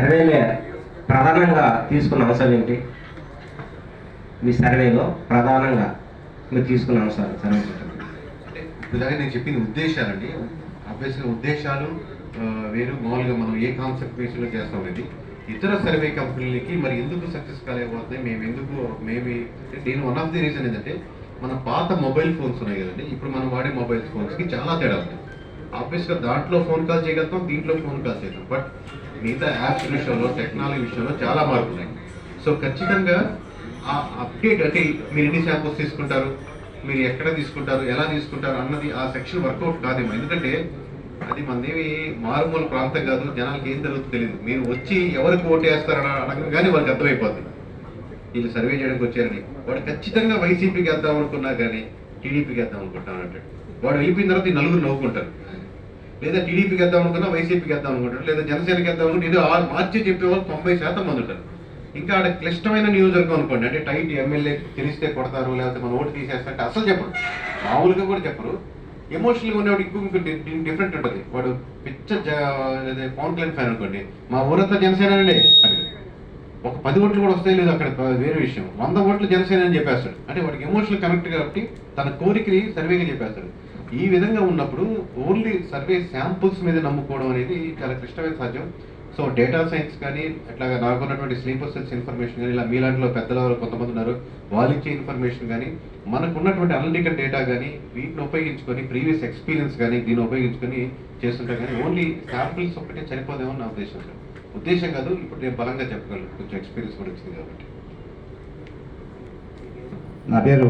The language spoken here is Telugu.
సర్వేలో ప్రధానంగా తీసుకున్న అంశాలు ఏంటి? మీ సర్వేలో ప్రధానంగా మీరు తీసుకున్న అంశాలు సర్వే అంటే ఇప్పుడుదాకా నేను చెప్పిన ఉద్దేశాలండి. అభ్యసిన ఉద్దేశాలు వేరు. మామూలుగా మనం ఏ కాన్సెప్ట్ బేస్లో చేస్తాం అనేది. ఇతర సర్వే కంపెనీలకి మరి ఎందుకు సక్సెస్ కాలేకపోతున్నాయి? మేము ఎందుకు మేబీ దీని వన్ ఆఫ్ ది రీజన్ ఏంటంటే మన పాత మొబైల్ ఫోన్స్ ఉన్నాయి కదండి. ఇప్పుడు మనం వాడే మొబైల్ ఫోన్స్కి చాలా తేడా ఉంది. ఆబ్వియస్గా దాంట్లో ఫోన్ కాల్ చేయగలుగుతాం దీంట్లో ఫోన్ కాల్ చేయగలం బట్ మిగతా యాప్స్ విషయంలో టెక్నాలజీ విషయంలో చాలా మార్పులు సో ఖచ్చితంగా ఆ అప్డేట్ అంటే మీరు ఎన్ని శాంపుల్స్ తీసుకుంటారు మీరు ఎక్కడ తీసుకుంటారు ఎలా తీసుకుంటారు అన్నది ఆ సెక్షన్ వర్కౌట్ కాదేమో ఎందుకంటే అది మనదేమి మారుమూల ప్రాంతం కాదు జనాలకి ఏం జరుగుతుందో తెలియదు మీరు వచ్చి ఎవరికి ఓటు వేస్తారని అడగగానే వాళ్ళకి అర్థమైపోద్ది. వీళ్ళు సర్వే చేయడానికి వచ్చారని. వాడు ఖచ్చితంగా వైసీపీకి వేద్దాం అనుకున్నా కానీ టీడీపీకి వేద్దాం అనుకుంటాను అంటాడు వాడు వెళ్ళిపోయిన తర్వాత ఈ నలుగురు నవ్వుకుంటారు. లేదా టీడీపీకి వెళ్దాం అనుకున్నా వైసీపీకి వెళ్దాం అనుకుంటారు లేదా జనసేనకి వెళ్దాం అనుకుంటే ఆ మార్చి చెప్పే వాళ్ళు తొంభై శాతం మంది ఉంటారు. ఇంకా ఆడ క్లిష్టమైన నియోజకవర్గం అనుకోండి అంటే టైట్ ఎమ్మెల్యే తెలిస్తే కొడతారు లేకపోతే మన ఓటు తీసేస్తారంటే అసలు చెప్పరు. మామూలుగా కూడా చెప్పరు. ఎమోషనల్గా ఉండేవాడు ఇంకొక డిఫరెంట్ ఉంటుంది. వాడు పిచ్చ పవన్ కళ్యాణ్ ఫ్యాన్ అనుకోండి మా ఊరంతా జనసేన అండి ఒక పది ఓట్లు కూడా వస్తాయి లేదు అక్కడ వేరే విషయం. వంద ఓట్లు జనసేన అని చెప్పేస్తాడు. అంటే వాడికి ఎమోషనల్ కనెక్ట్ కాబట్టి తన కోరికని సర్వేగా చెప్పేస్తాడు. ఈ విధంగా ఉన్నప్పుడు ఓన్లీ సర్వే శాంపుల్స్ మీద నమ్ముకోవడం అనేది చాలా క్లిష్టమైన సాధ్యం. సో డేటా సైన్స్ కానీ అట్లాగా నాకున్నటువంటి స్లీపర్ సెల్స్ ఇన్ఫర్మేషన్ కానీ ఇలా మీలాంటిలో పెద్దల వాళ్ళు కొంతమంది ఉన్నారు వాళ్ళు ఇచ్చే ఇన్ఫర్మేషన్ కానీ మనకు ఉన్నటువంటి అనలిటికల్ డేటా కానీ వీటిని ఉపయోగించుకొని ప్రీవియస్ ఎక్స్పీరియన్స్ కానీ దీన్ని ఉపయోగించుకొని చేస్తుంటే కానీ ఓన్లీ శాంపిల్స్ ఒకటే చనిపోదేమో నా ఉద్దేశం ఉద్దేశం కాదు ఇప్పుడు నేను బలంగా చెప్పగలను కొంచెం ఎక్స్పీరియన్స్ కూడా వచ్చింది కాబట్టి. నా పేరు